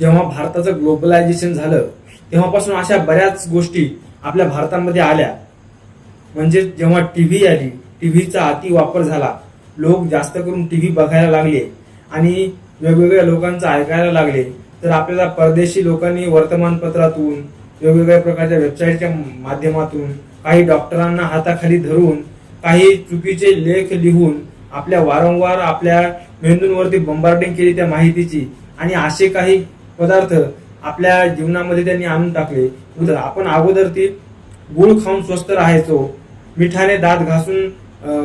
जेव्हा भारताचं ग्लोबलायझेशन झालं तेव्हापासून अशा बऱ्याच गोष्टी आपल्या भारतामध्ये आल्या. म्हणजे जेव्हा टी व्ही आली टीव्हीचा अति वापर झाला. लोक जास्त करून टी व्ही बघायला लागले आणि वेगवेगळ्या लोकांचं ऐकायला लागले. तर आपल्याला परदेशी लोकांनी वर्तमानपत्रातून वेगवेगळ्या प्रकारच्या वेबसाईटच्या माध्यमातून काही डॉक्टरांना हाताखाली धरून काही चुकीचे लेख लिहून आपल्या वारंवार आपल्या मेंदूंवरती बंबार्डिंग केली त्या माहितीची. आणि असे काही पदार्थ आपल्या जीवनामध्ये त्यांनी आणून टाकले. उदा- आपण अगोदर ती गुळ खाऊन स्वस्त राहायचो. मिठाने दात घासून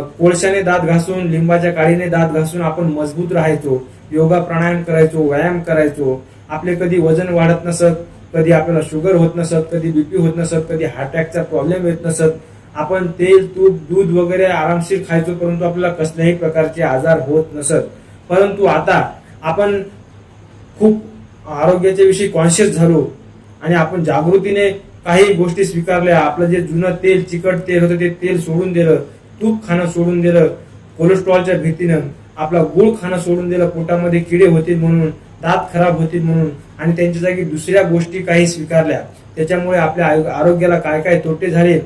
कोळशाने दात घासून लिंबाच्या काळीने दात घासून आपण मजबूत राहायचो. योगा प्राणायाम करायचो व्यायाम करायचो. आपले कधी वजन वाढत नसत कधी आपल्याला शुगर होत नसत कधी बीपी होत नसत कधी हार्ट अटॅकचा प्रॉब्लेम येत नसत. आपण तेल तूप दूध वगैरे आरामशीर खायचो परंतु आपल्याला कसल्याही प्रकारचे आजार होत नसत. परंतु आता आपण खूप आरोग्याच्या विषयी कॉन्शियस झालो आणि आपण जागृतीने काही गोष्टी स्वीकारल्या. आपलं जे जुनं तेल चिकट तेल होतं ते तेल सोडून दिलं तूप खाणं सोडून दिलं कोलेस्ट्रॉलच्या भीतीनं आपला गुळ खाणं सोडून दिलं पोटामध्ये किडे होतील म्हणून दात खराब होतील म्हणून आणि त्यांच्या जागी दुसऱ्या गोष्टी काही स्वीकारल्या. त्याच्यामुळे आपल्या आरोग्याला काय काय तोटे झाले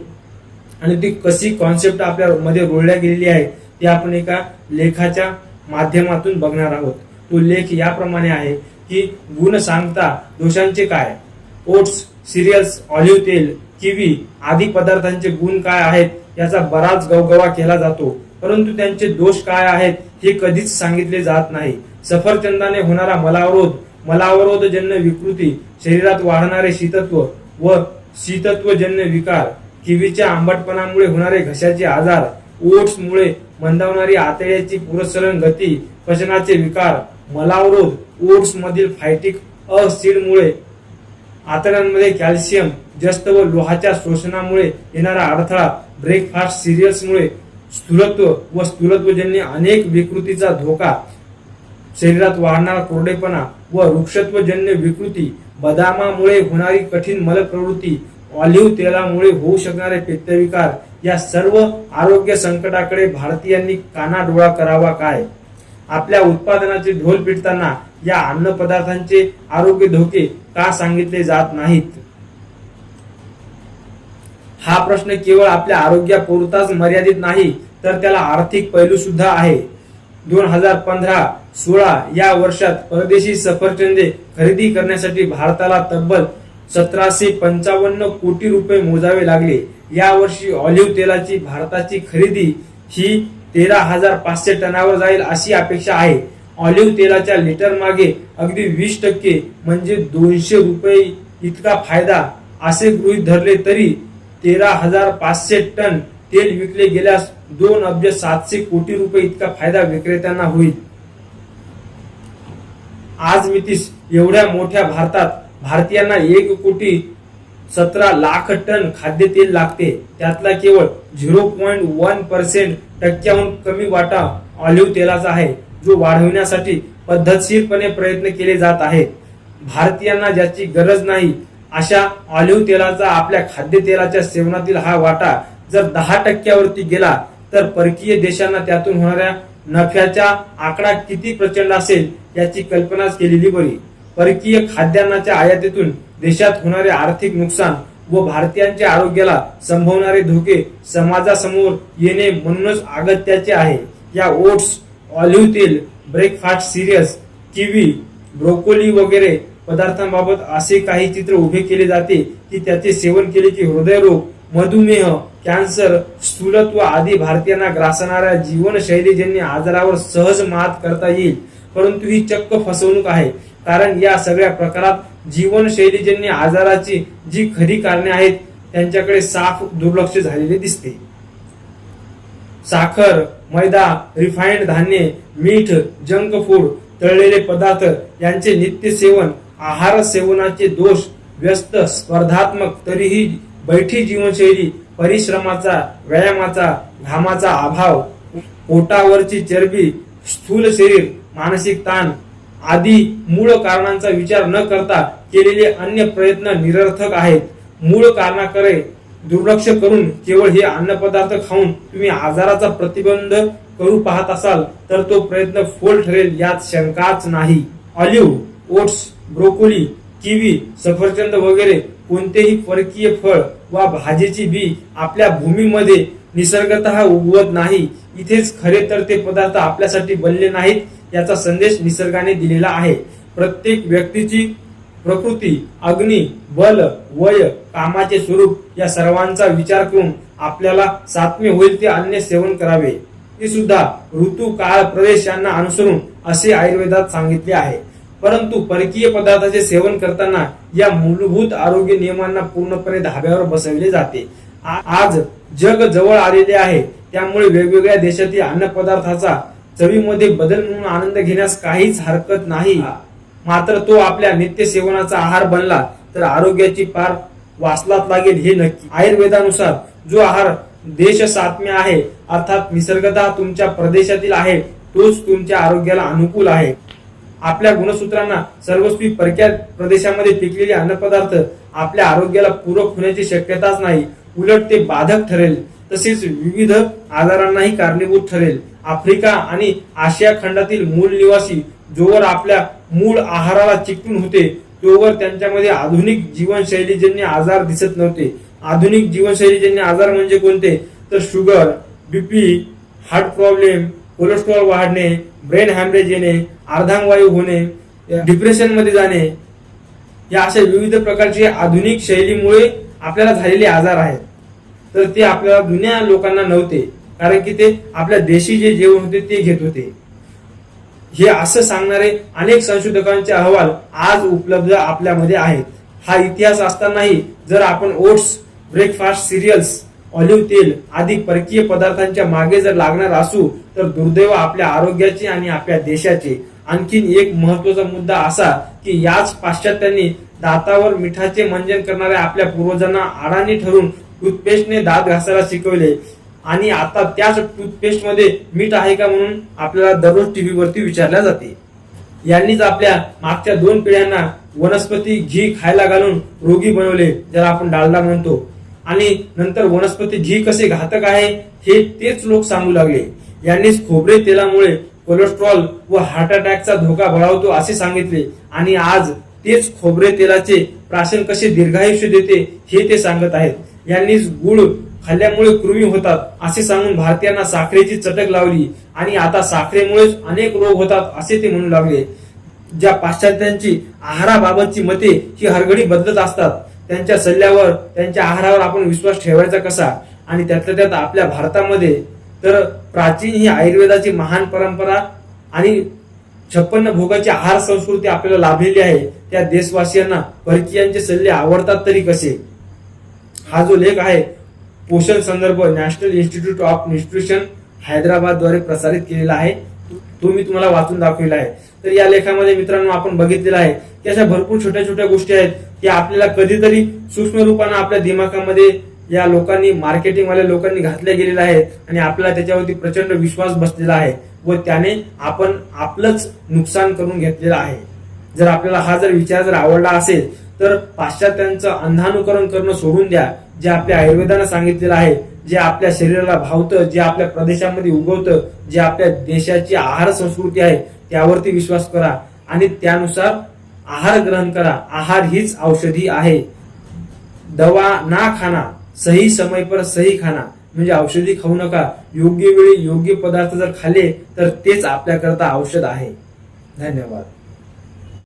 आणि ती कशी कॉन्सेप्ट आपल्या मध्ये रोळल्या गेलेली आहे ती आपण एका लेखाच्या माध्यमातून बघणार आहोत. तो लेख याप्रमाणे आहे की गुण सांगता दोषांचे काय? ओट्स सिरियल्स ऑलिव्ह तेल किवी आदी पदार्थांचे गुण काय आहेत याचा बराच गवगवा केला जातो. परंतु त्यांचे दोष काय आहेत हे कधीच सांगितले जात नाही. सफरचंदाने होणारा मलावरोध मलावरोधजन्य विकृती शरीरात वाढणारे शीतत्व व शीतत्वजन्य विकार किवीच्या आंबटपणामुळे होणारे घशाचे आजार ओट्समुळे मंदावणारी आतड्याची पुरस्सरण गती पचनाचे विकार मलावरोध ओट्स मधील फायटिक असिडमुळे आतड्यांमध्ये कॅल्शियम जस्त व लोहाच्या शोषणामुळे येणारा अडथळा ब्रेकफास्ट सिरियल्समुळे स्थूलत्व व स्थूलत्वजन्य अनेक विकृतीचा धोका शरीरात वाढणारा कोरडेपणा व वृक्षत्वजन्य विकृती बदामामुळे होणारी कठीण मलप्रवृत्ती ऑलिव्ह तेलामुळे होऊ शकणारे पित्तविकार या सर्व आरोग्य संकटाकडे भारतीयांनी कानाडोळा करावा काय? आपल्या उत्पादनाचे ढोल पिटताना या अन्न पदार्थांचे आरोग्य धोके का सांगितले जात नाहीत? हा प्रश्न केवळ आपल्या आरोग्यापुरताच मर्यादित नाही तर त्याला आर्थिक पैलू सुद्धा आहे. दोन हजार पंधरा सोळा या वर्षात परदेशी सफरचंदे खरेदी करण्यासाठी भारताला तब्बल सतराशे पंचावन्न कोटी रुपये मोजावे लागले. या वर्षी ऑलिव्ह तेलाची भारताची खरेदी ही तेरा हजार पाचशे टनावर जाईल अशी अपेक्षा आहे. ऑलिव्ह तेलाच्या लिटर मागे अगदी वीस टक्के म्हणजे दोनशे रुपये इतका फायदा असे गृहीत धरले तरी तेरा हजार पाचशे टन तेल विकले गेल्यास दोन अब्ज सातशे कोटी रुपये इतका फायदा विक्रेत्यांना होईल. आज मितीस एवढ्या मोठ्या भारतात भारतीयांना एक कोटी सतरा लाख टन खाद्यतेल लागते. त्यातला केवळ झिरो पॉईंट वन पर्सेंट टक्क्याहून कमी वाटा ऑलिव्ह तेलाचा आहे जो वाढविण्यासाठी पद्धतशीरपणे प्रयत्न केले जात आहेत. भारतीयांना ज्याची गरज नाही अशा ऑलिव्ह तेलाचा आपल्या खाद्यतेलाच्या सेवनातील हा वाटा जर दहा टक्क्यावरती गेला तर परकीय देशांना त्यातून होणाऱ्या नफ्याचा आकडा किती प्रचंड असेल याची कल्पनाच केलेली बरी. परकीय खाद्यान्नाच्या आयातीतून देशात होणारे आर्थिक नुकसान व भारतीयांच्या आरोग्याला संभवणारे धोके समाजासमोर येणे म्हणूनच अगत्याचे आहे. या ओट्स ऑलिव्ह तेल ब्रेकफास्ट सिरियस किवी ब्रोकोली वगैरे पदार्थांबाबत असे काही चित्र उभे केले जाते की त्याचे सेवन केले की हृदयरोग मधुमेह कॅन्सर स्थूलत्व आदी भारतीयांना ग्रासणाऱ्या जीवनशैलीजन्य आजारावर सहज मात करता येईल. परंतु ही चक्क फसवणूक आहे. कारण या सगळ्या प्रकारात जीवनशैलीजन्य आजाराची जी खरी कारणे आहेत त्यांच्याकडे साफ दुर्लक्ष झालेले दिसते. साखर मैदा रिफाईंड धान्य मीठ जंक फूड तळलेले पदार्थ यांचे नित्य सेवन आहार सेवनाचे दोष व्यस्त स्पर्धात्मक तरीही बैठी जीवनशैली परिश्रमाचा व्यायामाचा घामाचा अभाव पोटावरची चरबी स्थूल शरीर मानसिक ताण आदी मूळ कारणांचा विचार न करता केलेले अन्य प्रयत्न निरर्थक आहेत. मूळ कारणाकडे दुर्लक्ष करून केवळ हे अन्नपदार्थ खाऊन तुम्ही आजाराचा प्रतिबंध करू पाहत असाल तर तो प्रयत्न फोल ठरेल यात शंकाच नाही. ऑलिव्ह ओट्स ब्रोकोली किवी सफरचंद वगैरे कोणतेही परकीय फळ वा भाजीची बी आपल्या भूमीमध्ये निसर्गतः उगवत नाही. इथेच खरे तर ते पदार्थ आपल्यासाठी बनले नाहीत याचा संदेश निसर्गाने दिलेला आहे. प्रत्येक व्यक्तीची प्रकृती अग्नी बल वय कामाचे स्वरूप या सर्वांचा विचार करून आपल्याला सात्म्य होईल ते अन्य सेवन करावे. ते सुद्धा ऋतू काळ प्रदेश यांना अनुसरून असे आयुर्वेदात सांगितले आहे. परंतु परकीय पदार्थाचे सेवन करताना या मूलभूत आरोग्य नियमांना पूर्णपणे धाब्यावर बसवले जाते. आज जग जवळ आलेले आहे. त्यामुळे वेगवेगळ्या देशातील अन्न पदार्थाचा चवीमध्ये बदल म्हणून आनंद घेण्यास काहीच हरकत नाही. मात्र तो आपल्या नित्य सेवनाचा आहार बनला तर आरोग्याची पार वाचलात लागेल हे नक्की. आयुर्वेदानुसार जो आहार देश सात्म्य आहे अर्थात निसर्गतः तुमच्या प्रदेशातील आहे तोच तुमच्या आरोग्याला अनुकूल आहे. आपल्या गुणसूत्रांना सर्वस्वी परक्या प्रदेशामध्ये पिकलेले अन्नपदार्थ आपल्या आरोग्याला पूरक होण्याची शक्यताच नाही. उलट ते बाधक ठरेल. तसेच विविध आजारांनाही कारणीभूत ठरेल. आफ्रिका आणि आशिया खंडातील मूल निवासी जोवर आपल्या मूळ आहाराला चिकटून होते तोवर त्यांच्यामध्ये आधुनिक जीवनशैलीजन्य आजार दिसत नव्हते. आधुनिक जीवनशैलीजन्य आजार म्हणजे कोणते? तर sugar BP heart problem cholesterol वाढणे ब्रेन हॅमरेज येणे अर्धांगवायू होणे डिप्रेशनमध्ये जाणे या अशा विविध प्रकारचे आधुनिक शैलीमुळे आपल्याला झालेले आजार आहेत. तर ते आपल्याला जुन्या लोकांना नव्हते. कारण की ते आपल्या देशी जे जेवण होते ते घेत होते. हे असं सांगणारे अनेक संशोधकांचे अहवाल आज उपलब्ध आपल्यामध्ये आहेत. हा इतिहास असतानाही जर आपण ओट्स ब्रेकफास्ट सिरियल्स ऑलिव्ह तेल आदी परकीय पदार्थांच्या मागे जर लागणार असू तर दुर्दैव आपल्या आरोग्याचे आणि आपल्या देशाचे. आणखीन एक महत्त्वाचा मुद्दा असा की याच पाश्चात्यांनी दातावर मिठाचे मंजन करणाऱ्या आपल्या पूर्वजांना आडाणी ठरून टूथपेस्टने दात घासायला शिकवले. आणि आता त्याच टूथपेस्टमध्ये मीठ आहे का म्हणून आपल्याला दररोज टीव्ही वरती विचारल्या जाते. यांनीच आपल्या मागच्या दोन पिढ्यांना वनस्पती घी खायला घालून रोगी बनवले ज्याला आपण डालडा म्हणतो. आणि नंतर वनस्पती घी कसे घातक आहे हे तेच लोक सांगू लागले. यांनीच खोबरे तेलामुळे कोलेस्ट्रॉल व हार्ट अटॅकचा धोका बळावतो असे सांगितले. आणि आज तेच खोबरे तेलाचे प्राशन कसे दीर्घायुष्य देते हे ते सांगत आहेत. यांनीच गुळ खाल्ल्यामुळे कृमी होतात असे सांगून भारतीयांना साखरेची चटक लावली. आणि आता साखरेमुळेच अनेक रोग होतात असे ते म्हणू लागले. ज्या पाश्चात्यांची आहाराबाबतची मते ही हरघडी बदलत असतात. त्यांच्या सल्ल्यावर त्यांच्या आहारावर आपण विश्वास ठेवायचा कसा? आणि त्यातल्या त्यात आपल्या भारतामध्ये तर प्राचीन ही आयुर्वेदाची महान परंपरा आणि छप्पन्न भोगाची आहार संस्कृती आपल्याला लाभलेली आहे. त्या देशवासियांना परकीयांचे सल्ले आवडतात तरी कसे? हा जो लेख आहे पोषण संदर्भ नॅशनल इन्स्टिट्यूट ऑफ न्यूट्रिशन हैदराबादद्वारे प्रसारित केलेला आहे. तो मी तुम्हाला वाचून दाखवलेला आहे. तर या लेखामध्ये मित्रांनो आपण बघितलेलं आहे की अशा भरपूर छोट्या छोट्या गोष्टी आहेत की आपल्याला कधीतरी सूक्ष्म रूपानं आपल्या दिमागामध्ये या लोकांनी मार्केटिंगवाल्या लोकांनी घातल्या गेलेल्या आहेत आणि आपल्याला त्याच्यावरती प्रचंड विश्वास बसलेला आहे व त्याने आपण आपलंच नुकसान करून घेतलेलं आहे. जर आपल्याला हा जर विचार जर आवडला असेल तर पाश्चात्यांचं अंधानुकरण करणं सोडून द्या. जे आपल्या आयुर्वेदानं सांगितलेलं आहे जे आपल्या शरीराला भावतं जे आपल्या प्रदेशामध्ये उगवतं जे आपल्या देशाची आहार संस्कृती आहे त्यावरती विश्वास करा आणि त्यानुसार आहार ग्रहण करा. आहार हीच औषधी आहे. दवा ना खाना सही समय पर सही खाना. म्हणजे औषधी खाऊ नका. योग्य वेळी योग्य पदार्थ जर खाल्ले तर तेच आपल्याकरता औषध आहे. धन्यवाद.